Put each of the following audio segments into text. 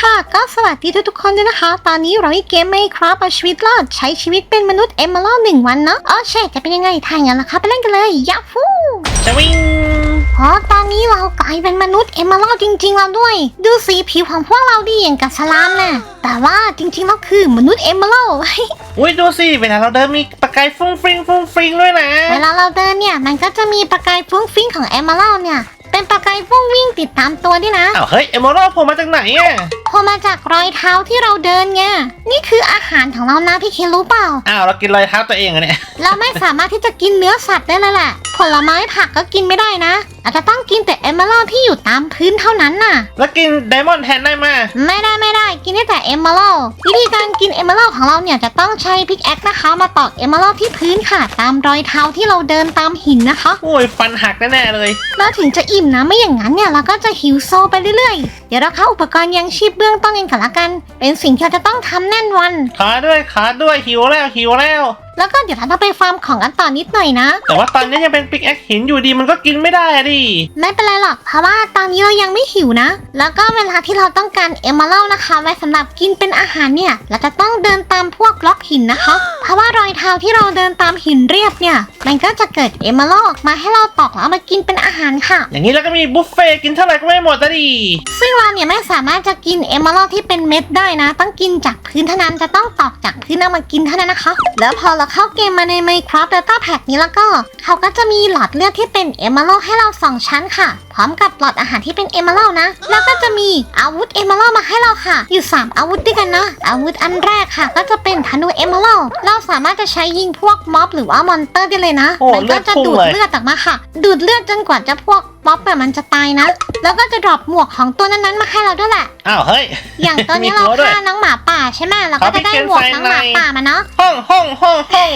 ค่ะ ก็สวัสดีทุกๆคนด้วยนะคะ ตอนนี้เราในเกมไม่ครับเอาชีวิตรอดใช้ชีวิตเป็นมนุษย์เอมเมอรัลหนึ่งวันเนาะอ๋อใช่จะเป็นยังไงถ้าอย่างนั้นล่ะคะไปเล่นกันเลยยาฟูจะวิ่งอ๋อตอนนี้เรากลายเป็นมนุษย์เอมเมอรัลจริงๆแล้วด้วย ดูสีผิวของพวกเราดีอย่างกับสลามน่ะแต่ว่าจริงๆแล้วคือมนุษย์เอมเมอรัลอุ้ยดูสิเวลาเราเดินมีประกายฟุ้งฟริงฟุ้งฟริงด้วยนะ เวลาเราเดินเนี่ยมันก็จะมีประกายฟุ้งฟิ้งของเอมเมอรัลเนี่ยเป็นประกายฟุ้งวิ่งติดตามตัวด้วยนะอ้าวเฮ้ยเอมอรัลผมมาจากไหนอะพ อมาจากรอยเท้าที่เราเดินไง นี่คืออาหารของเรานะพี่เคนรู้เปล่า อ้าวเรากินรอยเท้าตัวเองอะเนี่ย เราไม่สามารถที่จะกินเนื้อสัตว์ได้เลยแหละ ผลไม้ผักก็กินไม่ได้นะอาจจะต้องกินแต่เอมเมอรัลที่อยู่ตามพื้นเท่านั้นน่ะ แล้วกินไดมอนด์แทนได้มาไม่ได้ไม่ได้กินได้แต่เอมเมอรัลวิธีการกินเอมเมอรัลของเราเนี่ยจะต้องใช้พิกแอคนะคะ มาตอกเอมเมอรัลที่พื้นค่ะ ตามรอยเท้าที่เราเดินตามหินนะคะ โอ้ยฟันหักแน่ๆเลยแล้วถึงจะอิ่มนะไม่อย่างนั้นเนี่ยเราก็จะหิวโซไปเรื่อยๆ เดี๋ยวเราเข้าอุปกรณ์ยังชีพเบื้องต้นกันก่อนละกัน เป็นสิ่งที่เราจะต้องทำแน่นวัน ขาด้วยขาด้วยหิวแล้วหิวแล้ว แล้วก็เดี๋ยวเราต้องไปฟาร์มของกันต่อนิดหน่อยนะ แต่ว่าตอนนี้ยังเป็นปิกแอคหินอยู่ดีมันก็กินไม่ได้อะดิ ไม่เป็นไรหรอกเพราะว่าตอนนี้เรายังไม่หิวนะ แล้วก็เวลาที่เราต้องการเอมเมอรัลนะคะไว้สำหรับกินเป็นอาหารเนี่ยเราจะต้องเดินตามพวกบล็อกหินนะคะ เพราะว่ารอยเท้าที่เราเดินตามหินเรียบเนี่ยมันก็จะเกิดเอมเมอรัลออกมาให้เราตอกแล้วเอามากินเป็นอาหารค่ะ อย่างนี้แล้วก็มีบุฟเฟ่ต์กินเท่าไหร่ก็ไม่หมดอะดิ ซึ่งเราเนี่ยไม่สามารถจะกินเอมเมอรัลที่เป็นเม็ดได้นะ ต้องกินจากพื้นเท่านั้นจะต้องตอกจากพื้นเอามากินเท่านั้นนะคะ แล้วพอเราเข้าเกมมาใน Minecraft Data Pack นี้แล้วก็ เขาก็จะมีหลอดเลือดที่เป็นเอมเมอรัลให้เราสองชั้นค่ะ พร้อมกับหลอดอาหารที่เป็นเอมเมอรัลนะ แล้วก็จะมีอาวุธเอมเมอรัลมาให้เราค่ะ อยู่ 3 อาวุธด้วยกันนะ อาวุธอันแรกค่ะ ก็จะเป็นธนูเอมเมอรัลเราสามารถจะใช้ยิงพวกม็อบหรือว่ามอนเตอร์ได้เลยนะโอ้มัก็จะเลือดพุ่งดูดเลยเลือดออกมาค่ะ ดูดเลือดจนกว่าจะพวก ม็อบแบบมันจะตายนะ แล้วก็จะดรอปหมวกของตัวนั้นๆมาให้เราด้วยแหละ อ้าวเฮ้ย อย่างตัวนี้มีเราตัวด้วยฆ่าน้องหมาป่าใช่ไหมเราก็จะได้หมวกน้องหมาป่ามาเนาะ ห้องห้องห้องห้อง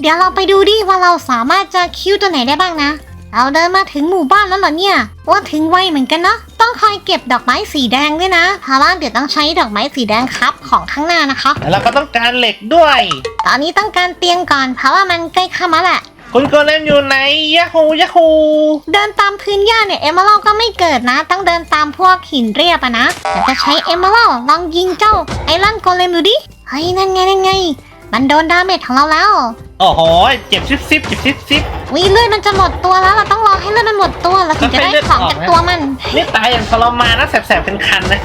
เดี๋ยวเราไปดูดิว่าเราสามารถจะคิวตัวไหนได้บ้างนะ เราเดินมาถึงหมู่บ้านแล้วเหรอเนี่ยว่าถึงไวเหมือนกันเนาะ ต้องคอยเก็บดอกไม้สีแดงด้วยนะเพราะว่าเดี๋ยวต้องใช้ดอกไม้สีแดงครับของข้างหน้านะคะ แล้วเราก็ต้องการเหล็กด้วย ตอนนี้ต้องการเตียงก่อนเพราะว่ามันใกล้ค่ำแล้วแหละ คุณโกเลมอยู่ไหนยะฮูยะฮูเดินตามพื้นหญ้าเนี่ยเอมเมอรัลก็ไม่เกิดนะ ต้องเดินตามพวกหินเรียบอะนะเดี๋ยวจะใช้เอมเมอรัลลองยิงเจ้าไอรอนโกเลมดูดิเฮ้ยนั่นไงนั่นไง มันโดนดาเมจของเราแล้ว โอ้โหเจ็บซิบซิบเจ็บซิบซิบ วิเลือดมันจะหมดตัวแล้วเราต้องรอให้เลือดมันหมดตัวเราถึงจะได้ของจากตัวมัน นี่ตายอย่างทรมานนะแสบๆเป็นคันๆนะ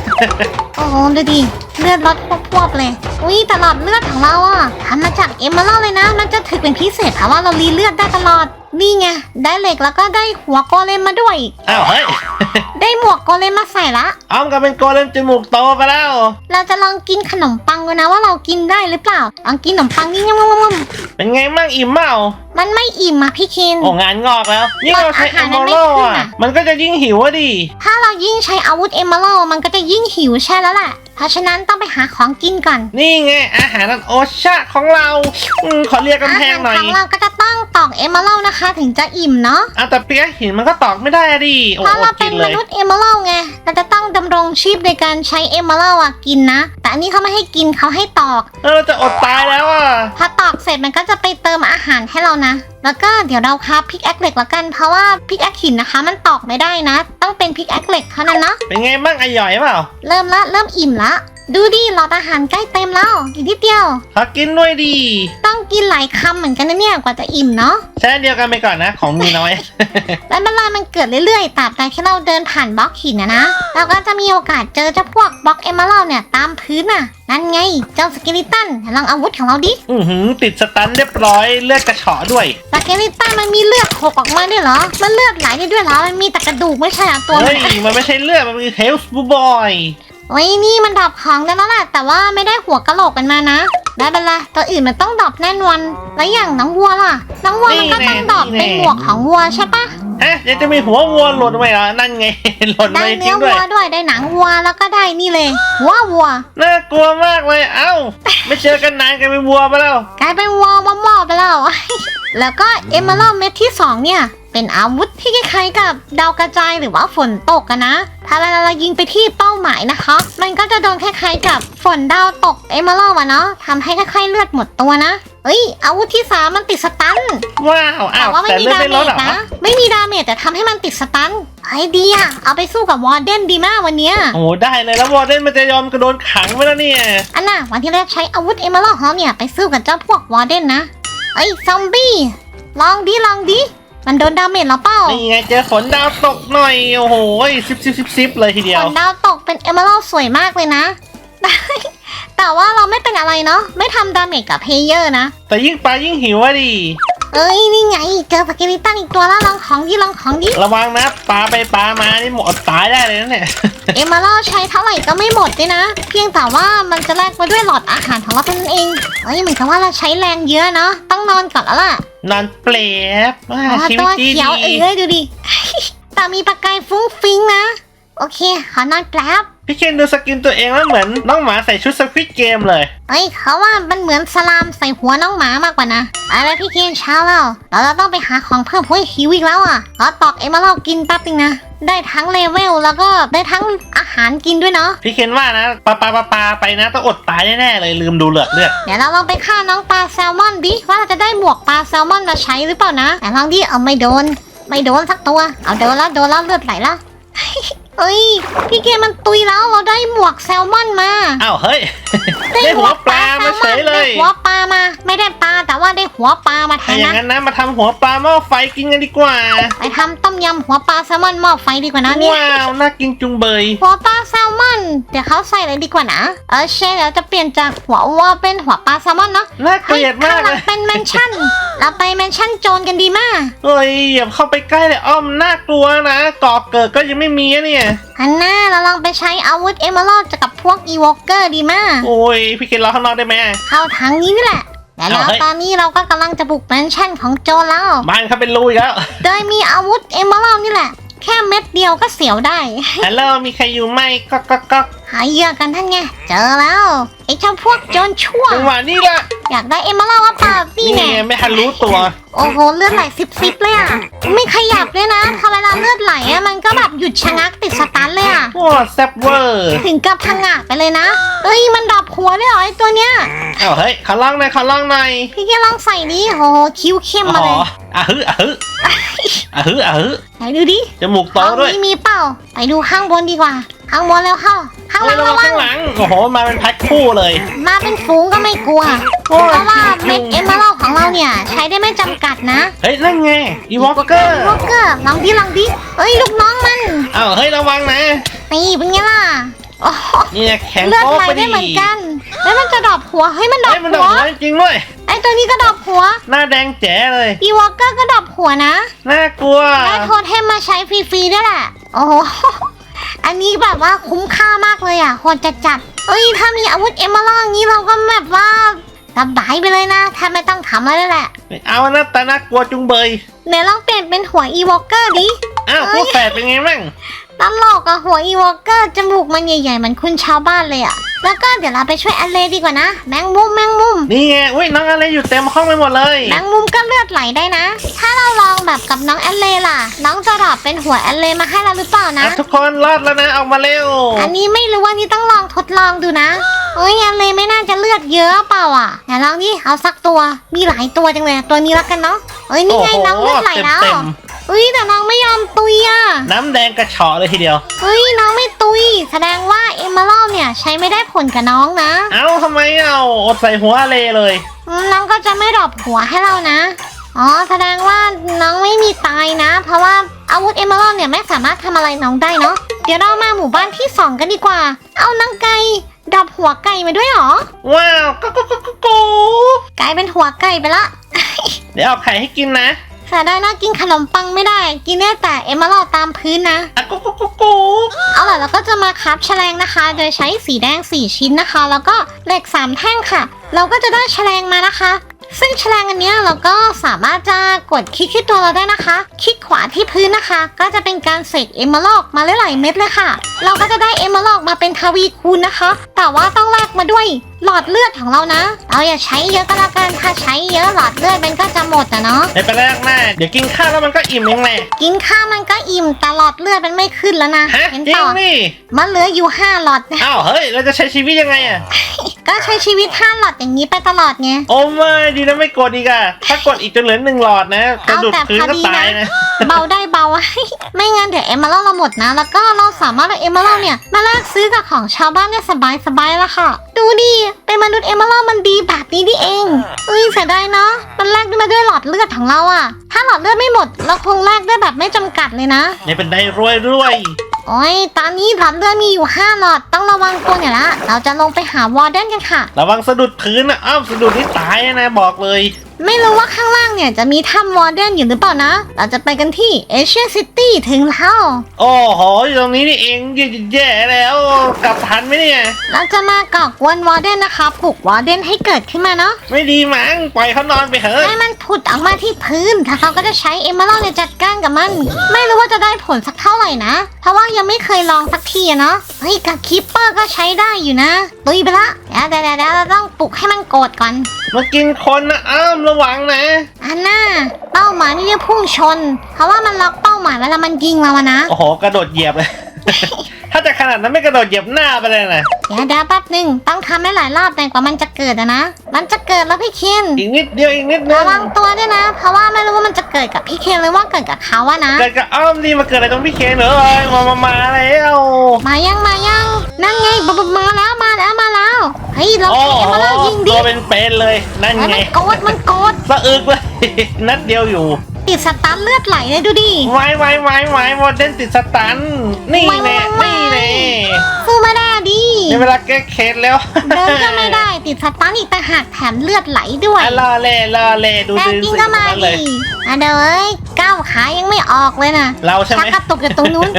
โอ้โหดูดิเลือดลดพวบๆเลยวิแต่หลอดเลือดของเราอะทำมาจากเอมเมอรัลเลยนะ มันจะถึกเป็นพิเศษเพราะว่าเรารีเลือดได้ตลอดนี่ไง ได้เหล็กแล้วก็ได้หัวโกเลมมาด้วย อ้าวเฮ้ย ได้หมวกโกเลมมาใส่ละ อ้อมกันเป็นโกเลมจมูกโตไปแล้ว เราจะลองกินขนมปังดูนะว่าเรากินได้หรือเปล่า ลองกินขนมปังนี่งมๆเป็นไงมั่งอิ่มเมาๆมันไม่อิ่มอะพี่คิน โอ้งานงอกแล้ว ยิ่งเราใช้อาเอหารมมันอไม่รัลขึ้นอะอะมันก็จะยิ่งหิวอะดิ ถ้าเรายิ่งใช้อาวุธเอมเมอรัลมันก็จะยิ่งหิวใช่แล้วแหละ เพราะฉะนั้นต้องไปหาของกินก่อน นี่ไงอาหารอันโอชะของเราอืมขอเรียกกำแพงหน่อยอาหารของเราก็จะ ต้องตอกเอมเมอรัลนะคะ ถึงจะอิ่มเนาะอะแต่เปียกหินมันก็ตอกไม่ได้อะดิโอ้เพราะอเราดเป็กินนมเลยนุษย์เอมเมอรัลไงเราจะต้องดำรงชีพในการใช้เอมเมอรัลอะกินนะ แต่อันนี้เขาไม่ให้กินเขาให้ตอก เออเราจะอดตายแล้วอะพอตอกเสร็จมันก็จะไปเติมอาหารให้เรานะ แล้วก็เดี๋ยวเราครับพิกแอคเหล็กละกัน เพราะว่าพิกแอคหินนะคะ มันตอกไม่ได้นะ ต้องเป็นพิกแอคเหล็กเท่านั้นเนาะ เป็นไงบ้างอร่อยเปล่า เริ่มละเริ่มอิ่มละ ดูดิหลอดอาหารใกล้เต็มแล้ว อีกนิดเดียว ขอกินด้วยดี ต้องกินหลายคำเหมือนกันนะเนี่ยกว่าจะอิ่มเนาะใช้อันเดียวกันไปก่อนนะ ของมีน้อย แล้วเวลามันเกิดเรื่อยๆตราบใดที่เราเดินผ่านบล็อกหินนะนะ เราก็จะมีโอกาสเจอเจ้าพวกบล็อกเอมเมอรัลเนี่ยตามพื้นน่ะ นั่นไง เจ้าสเกลิตันลองอาวุธของเราดิ อือหือติดสตันเรียบร้อยเลือดกระเฉาะด้วย สเกลิตันมันมีเลือดหกออกมาด้วยเหรอ มันเลือดไหลได้ด้วยเหรอ มันมีแต่กระดูกไม่ใช่เหรอตัวมัเฮ้นย มันไม่ใช่เลือดมันเป็นเฮลส์บูบอย โอ้ยนี่มันดรอปของได้แล้วแหละแต่ว่าไม่ได้หัวกะโหลกกันมานะ ได้เป็นไรตัวอื่นมันต้องดรอปแน่นอนแล้วอย่างน้องวัวล่ะ น้องวัวมันก็ต้องดรอปเป็นหมวกของวัวใช่ปะฮะยังจะมีหัววัวหล่นไปเหรอนั่นไง หล่นไปได้จริเนื้งอด้วยวัวด้วยได้หนังวัวแล้วก็ได้นี่เลยหัววัว น่ากลัวมากเลยเอ้า ไม่เจอกันนานกันเป็นวัวไปแล้ว กลายเป็นวอลมอๆไปแล้ว แล้วก็เอมเมอรัลเม็ดที่ 2 เนี่ย เป็นอาวุธที่คล้ายๆกับดาวกระจายหรือว่าฝนตกกันนะ ถ้าเวลาเรายิงไปที่เป้าหมายนะคะ มันก็จะโดนคล้ายๆกับฝนดาวตกเอมเมอรัลอะเนาะทำให้ค่อยๆเลือดหมดตัวนะเอ้ยอาวุธที่สามมันติดสตันว้าวอ้าแต่วว่าไม่แต่มีเลือดดาไม่เมลดจเหรอนะ ไม่มีดาเมจแต่ทำให้มันติดสตันไอเดียเอาไปสู้กับวอร์เดนดีมากวันเนี้ยโอ้โหได้เลยแล้ววอร์เดนมันจะยอมกระโดนขังไว้แล้วเนี่ยอันน่ะวันที่แรกใช้อาวุธเอเมอรัลฮอมเนี่ยไปสู้กับเจ้าพวกวอร์เดนนะเอ้ยซอมบี้ลองดิลองดิ มันโดนดาเมจแล้วเปล่านี่ไงเจอฝนดาวตกหน่อย โอ้โหซิบซิบซิบซิบเลยทีเดียฝวนดาวตกเป็นเอเมอรัลสวยมากเลยนะแต่ว่าเราไม่เป็นอะไรเนาะ ไม่ทำดาเมจกับเพลเยอร์นะ แต่ยิ่งปลายิ่งหิวอะดิ เอ้ยนี่ไงเจอสเกลิตันอีกตัวแล้วลองของดิลองของดิระวังนะปลาไปปลามานี่หมดตายได้เลยนะเนี่ย เอเมอรัลใช้เท่าไหร่ก็ไม่หมดด้วยนะ เพียงแต่ว่ามันจะแลกมาด้วยหลอดอาหารของเราเท่านั้นเองเอ้ยเหมือนกับว่าเราใช้แรงเยอะเนาะต้องนอนก่อนแล้วล่ะนอนเปรียบว่าอ๋อชีวิตัตวดีเขียวดีเอ้ยดูดิ แต่มีประกายฟุ้งฟิ้งนะ โอเคขอนอนแป๊บ พี่เคนดูสกินตัวเองแล้วเหมือนน้องหมาใส่ชุดสควิตเกมเลย เอ้ยเขาว่ามันเหมือนสลามใส่หัวน้องหมามากกว่านะอะไรพี่เคนเช้าแล้วเราจะต้องไปหาของเพิ่มเพื่อหิวอีกแล้วอะขอตอกเอมาเล่ากินแป๊บนึงนะ ได้ทั้งเลเวลแล้วก็ได้ทั้งอาหารกินด้วยเนาะ พี่เคนว่านะปลาปลาปลาปลาไปนะต้องอดตายแน่ๆเลยลืมดูเลือดเลือดเดี๋ยวเราลองไปฆ่าน้องปลาแซลมอนดิว่าเราจะได้หมวกปลาแซลมอนมาใช้หรือเปล่านะ แต่ลองดิเอาไม่โดน ไม่โดนสักตัว เอาโดนแล้วโดนแล้วเลือดไหลแล้ว เอ้ย พี่เกมมันตุยแล้วเราได้หมวกแซลมอนมา อ้าวเฮ้ย ได้หัวปลามาเฉยเลยได้หัวปลามา ไม่ได้ปลาแต่ว่าได้หัวปลามาแทถ้านอย่างนะนั้นนะมาทำหัวปลาหม้อไฟกินกันดีกว่า ไปทำต้มยำหัวปลาแซลมอนหม้อไฟดีกว่านะเนี่ยว้าวน่ากินจุงเบย หัวปลาแซลมอนเดี๋ยวเขาใส่เลยดีกว่านะเออเชฟเดี๋ยวจะเปลี่ยนจากหัววัวเป็นหัวปลาแซลมอนเนาะน่าเกลียดมากให้ข้งหเลลังยเป็นแมนชั่น เราไปแมนชั่นโจรกันดีมาก เฮ้ยอย่าเข้าไปใกล้เลยอ้อมน่ากลัวนะก่อเกิดก็ยังไม่มีอะเนี่ยอันน่าเราลองไปใช้อาวุธเอเมอรัลด์กับพวกอีวอเกอร์ดีมาก โอ้ย พี่เคนรอข้างนอกได้ไหม เข้าทางนี้นี่แหละแต่แล้วเอาเฮ้ย ตอนนี้เราก็กำลังจะบุกแมนชั่นของโจรแล้ว บ้านเขาเป็นรูอีกแล้ว โดยมีอาวุธเอเมอรัลด์นี่แหละ แค่เม็ดเดียวก็เสียวได้ ฮัลโหลมีใครอยู่ไหมก็ก็ก็หาเหยื่อกันท่านไง เจอแล้วไอ้เจ้าพวกโจรชั่ว จังหวะนี้ละอยากได้เอเมอรัลด์ว่าเปล่านี่นี่แน่ไงไม่ทันรู้ตัว โอ้โหเลือดไหลซิบซิบเลยอะไม่ขยับเลยนะพอเวลาเลือดไหลอะมันก็แบบหยุดชะงักติดสตันเลยอะ โอ้แซ่บเวอร์ถึงกับพังงะไปเลยนะเอ้ยมันดับหัวเลยเหรอไอ้ตัวเนี้ย เอ้าเฮ้ยขอลองหน่อยขอลองหน่อยพี่แกลองใส่ดิโหคิ้วเข้มอ๋มาเลอยอะฮึอะฮึอะฮึอะฮึไหนดูดิ จมูกโตห้องด้วย นี้มีเปล่า ไปดูข้างบนดีกว่า ข้างบนแล้วเข้าข้างหเฮ้ลัยงระวัระงวัข้างงหลัง โอ้โห มาเป็นแพ็คคู่เลย มาเป็นฝูงก็ไม่กลัวโอ้ยเพราะว่าเม็ดเอมเมอรัลของเราเนี่ย ใช้ได้ไม่จำกัดนะ เฮ้ย นั่นไง อีวอลเกอร์วอกเกอร์ลองดิลองดิเอ้ย ลูกน้องมันเอ้าเฮ้ย ระวังนะ นี่เป็นไงล่ะโอ้โหนี่นะแข็งเลือดโป๊กไหลไปได้ดิเหมือนกันแล้วมันจะดรอปหัว เฮ้ย มันดรอเฮ้ปยมันหัดวอกหัวจริงด้วย ไอ้ตัวนี้ก็ดรอปหัว หน้าแดงแจ๋เลย อีวอลเกอร์ก็ดรอปหัวนะ น่ากลัวได้โทษเทมมาใช้ฟรีๆด้วยแหละ โอ้โห อันนี้แบบว่าคุ้มค่ามากเลยอะโหดจัดจัดๆเอ้ยถ้ามีอาวุธเอมเมอรัลอย่างนี้เราก็แบบว่าสบายไปเลยนะแทบไม่ต้องทำอะไรเลยแหละ ไม่เอานะแต่น่ากลัวจุงเบยเดี๋ยวลองเปลี่ยนเป็นหัวอีวอลเกอร์ดิ อ้าวเอ้พยวกแฝดเป็นไงมั่งตลกอะหัวอีวอลเกอร์จมูกมันใหญ่ๆเหมือนคุณชาวบ้านเลยอะ แล้วก็เดี๋ยวเราไปช่วยอเลดีกว่านะ แมงมุมแมงมุม นี่ไงอุ้ยน้องอะไรอยู่เต็มห้องไปหมดเลยแมงมุมก็เลือดไหลได้นะ ถ้าเราลองแบบกับน้องแอลเลล่ะ น้องจะดรอปเป็นหัวแอลเลมาให้เราหรือเปล่านะ อะทุกคนรอดแล้วนะออกมาเร็วอันนี้ไม่รู้ว่านี่ต้องลองทดลองดูนะเอ้ยอันเลยไม่น่าจะเลือดเยอะเปล่าอะเดี๋ยวลองดิเอาสักตัว มีหลายตัวจังเลย ตัวนี้ละกันเนาะเอ้ยนี่ไงโอ้โหน้องเลือดไหลแล้ว เต็มเอ้ยแต่น้องไม่ยอมตุยอะๆน้ำแดงกระเฉาะเลยทีเดียวเอ้ยน้องไม่ตุย แสดงว่าเอมเมอรัลเนี่ยใช้ไม่ได้ผลกับน้องนะ เอ้าทำไมเอาอดใส่หัวอะไรเลยอืมน้องก็จะไม่ดรอปหัวให้เรานะ อ๋อแสดงว่าน้องไม่มีตายนะ เพราะว่าอาวุธเอมเมอรัลเนี่ยไม่สามารถทำอะไรน้องได้เนาะ เดี๋ยวเรามาหมู่บ้านที่สองกันดีกว่า เอานางไก่ดรอปหัวไก่มาด้วยเหรอ ว้าวก็ก็ก็ก็ก็กลายเป็นหัวไก่ไปละ เดี๋ยวเอาไข่ให้กินนะ เสียดายนะกินขนมปังไม่ได้ กินได้แต่เอมเมอรัลตามพื้นนะอะก็ก็ก็ก็เอาล่ะเราก็จะมาคับแฉลงนะคะ โดยใช้สีแดง 4 ชิ้นนะคะ แล้วก็เหล็ก 3 แท่งค่ะ เราก็จะได้แฉลงมานะคะ ซึ่งแฉลงอันเนี้ยเราก็สามารถจะกดคลิกที่ตัวเราได้นะคะ คลิกขวาที่พื้นนะคะ ก็จะเป็นการเสกเอมเมอรัลมาหลายๆเม็ดเลยค่ะ เราก็จะได้เอมเมอรัลมาเป็นทวีคูณนะคะ แต่ว่าต้องแลกมาด้วย หลอดเลือดของเรานะ เราอย่าใช้เยอะก็แล้วกันถ้าใช้เยอะหลอดเลือดมันก็จะหมดอะเนาะไม่เป็นไรหรอกนะเดี๋ยวกินข้าวแล้วมันก็อิ่มเองแหละกินข้าวมันก็อิ่มแต่หลอดเลือดมันไม่ขึ้นแล้วนะฮะเห็นจริต่งอนี่มันเหลืออยู่ห้าหลอดนะอ้าวเฮ้ยเราจะใช้ชีวิตยังไงอะก็ใช้ชีวิตห้าหลอดอย่างนี้ไปตลอดไงโอ้ไม่ดีนะไม่กดอีกอะถ้ากดอีกจนเหลือหนึ่งหลอดนะกระดุดเอาแต่พื้นพอก็ดีตายนะนะ เบาได้เบาไม่งั้นเดี๋ยวเอมเมอรัลเราหมดนะ แล้วก็เราสามารถเอาเอมเมอรัลเนี่ยมาแลกซื้อกับของชาวบ้านได้สบายสบายๆแล้วค่ะ ดูดิเป็นมนุษย์เอมเมอรัลมันดีแบบนี้นี่เองเอ้ยเสียดายเนาะมันแลกได้มาด้วยหลอดเลือดของเราอะถ้าหลอดเลือดไม่หมด เราคงแลกได้แบบไม่จำกัดเลยนะ ไม่เป็นไรรวยรวยโอ้ยตอนนี้หลอดเลือดมีอยู่ห้าหลอดต้องระวังตัวเนี่อยละเราจะลงไปหาวอร์เดนกันค่ะ ระวังสะดุดพื้นนะอ้าวสะดุดนี่ตายนะบอกเลย ไม่รู้ว่าข้างล่างเนี่ยจะมีถ้ำวอร์เดนอยู่หรือเปล่านะ เราจะไปกันที่เอเชียซิตี้ถึงแล้ว โอ้โหอยู่ตรงนี้นี่เองแย่แล้ว กลับทันไหมเนี่ย เราจะมาก่อกวนวอร์เดนนะคะปลุกวอร์เดนให้เกิดขึ้นมาเนาะ ไม่ดีมั้ง ปล่อยเขานอนไปเถอะให้มันผุดออกมาที่พื้นถ้าเขาก็จะใช้เอมเมอรัลเนี่ยจัดการกับมัน ไม่รู้ว่าจะได้ผลสักเท่าไหร่นะ เพราะว่ายังไม่เคยลองสักทีอะเนาะ เฮ้ยกับคิปเปอร์ก็ใช้ได้อยู่นะลุยไปละเดี๋ยวเดี๋ยวเดี๋ยวเราต้องปลุกให้มันโกรธก่อนมากินคนนะอ้าวระวังนะ อันน่าเป้าหมายไม่ได้พุ่งชน เพราะว่ามันล็อกเป้าหมายเวลามันยิงเราอะนะ โอ้โห กระโดดเหยียบเลยถ้า จะขนาดนั้นไม่กระโดดเหยียบหน้าไปเลยนะเดี๋ยวเดี๋ยวแป๊บหนึ่งต้องทำให้หลายรอบแต่กว่ามันจะเกิดอะนะ มันจะเกิดแล้วพี่เคนอีกนิดเดียวอีกนิดนึระงวังตัวด้วยนะ เพราะว่าไม่รู้ว่ามันจะเกิดกับพี่เคนหรือว่าเกิดกับเขาอะนะ เกิดกับอ้อมดีมาเกิดอะไรตรงพี่เคนเหรอมามามาแล้วมายังมายังนั่นไงบบบมาแล้วมาแล้วมาแล้วเฮ้ยเราโอ้ใช้เอโหมเมอรัลยิงดิตัวเป็นเป็นๆเลยนั่นเฮ้ยไงมันโกดมันโกดสะอึกเลย นัดเดียวอยู่ ติดสตาร์ทเลือดไหลเลยดูดิ ไว้ไว้ไว้ไว้วอร์เดนติดสตัน นี่แน่นี่แน่ สู้มาได้ดิในเวลาแก้เคสแล้วเดินก็ไม่ได้ติดสตาร์ทอีกต่างหากแถมเลือดไหลด้วยอะล่อเล่ล่อเล่ดูแต่ดูจริงสิก็มาตรงนั้นเลดิย อะเดี๋ยวเอ้ยก้าวขายังไม่ออกเลยนะเราใช่ไหชัมกกระตุกอยู่ตรงนู้น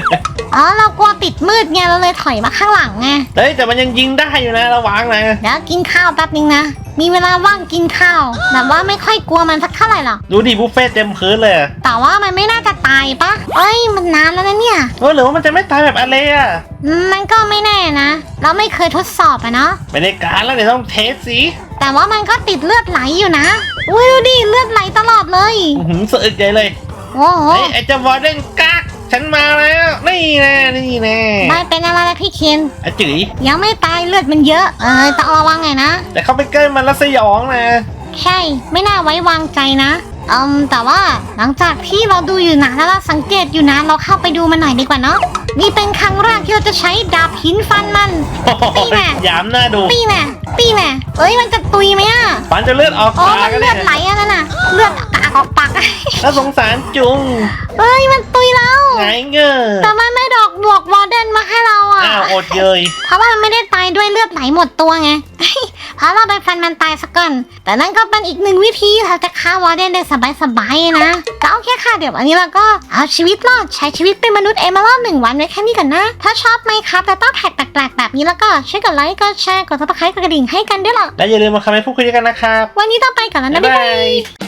อ๋อเรากลัวติดมืดไงเราเลยถอยมาข้างหลังไงเฮ้ยแต่มันยังยิงได้อยู่นะระวังนะเดี๋ยวกินข้าวแป๊บนึงนะมีเวลาว่างกินข้าวแบบว่าไม่ค่อยกลัวมันสักเท่าไหร่หรอกดูดิบุฟเฟ่ต์เต็มพื้นเลยอะแต่ว่ามันไม่น่าจะตายปะเอ้ยมันนานแล้วนะเนี่ยเออหรือว่ามันจะไม่ตายแบบอะไรอะอืมมันก็ไม่แน่นะ เราไม่เคยทดสอบอะเนาะ ไม่ได้การแล้วเดี๋ยวต้องเทสสิแต่ว่ามันก็ติดเลือดไหลอยู่นะอุ้ยดูดิเลือดไหลตลอดเลย อื้อหือสะอึกใหญ่เลยโอ้โห เฮ้ยไอ้เจ้าวอร์เดนกักฉันมาแล้ว นี่แน่นี่แน่ไม่เป็นอะไรแล้วพี่เคนไอ้จื๋ยยังไม่ตายเลือดมันเยอะ เออต้องระวังไงนะ แต่เขาไปใกล้มันแล้วสยองนะ ใช่ ไม่น่าไว้วางใจนะ อืมแต่ว่าหลังจากที่เราดูอยู่นะแล้วเราสังเกตอยู่นะ เราเข้าไปดูมันหน่อยดีกว่าเนาะนี่เป็นครั้งแรกที่เราจะใช้ดาบหินฟันมันโอ้โหนี่แน่หยามหน้าดูตีแน่ตีแน่เอ้ยมันจะตุยไหมอะฟันจะเลือดออกอ๋อปากมันกันเลืเนี่อยดไหลอะนั่นน่ะเลื อดกากออกปากแล้วสงสารจุงเอ้ยมันตุยแล้วไงเงอแต่มันไม่ดอกบวกวอร์เดนมาให้เราอะอ้าวอดเยยเพราะว่ามันไม่ได้ตายด้วยเลือดไหลหมดตัวไงเพราะเราไปฟันมันตายสักก่อน แต่นั่นก็เป็นอีกหนึ่งวิธีเราจะฆ่าวอร์เดนได้สบายๆนะก็โอเคค่ะเดี๋ยววันนี้เราก็เอาชีวิตรอดใช้ชีวิตเป็นมนุษย์เอมเมอรัลหนึ่งวันไว้แค่นี้ก่อนนะ ถ้าชอบไหมครับแต่ต้องแท็กแปลกๆแบบนี้แล้วก็ช่วยกดไลค์กดแชร์กดซับสไครต์กดกระดิ่งให้กันด้วยล่ะและอย่าลืมมาคอมเมนต์พูดคุยกันนะครับวันนี้ต้องไปก่อนแล้วนะบ๊ายบ๊ายบาบายย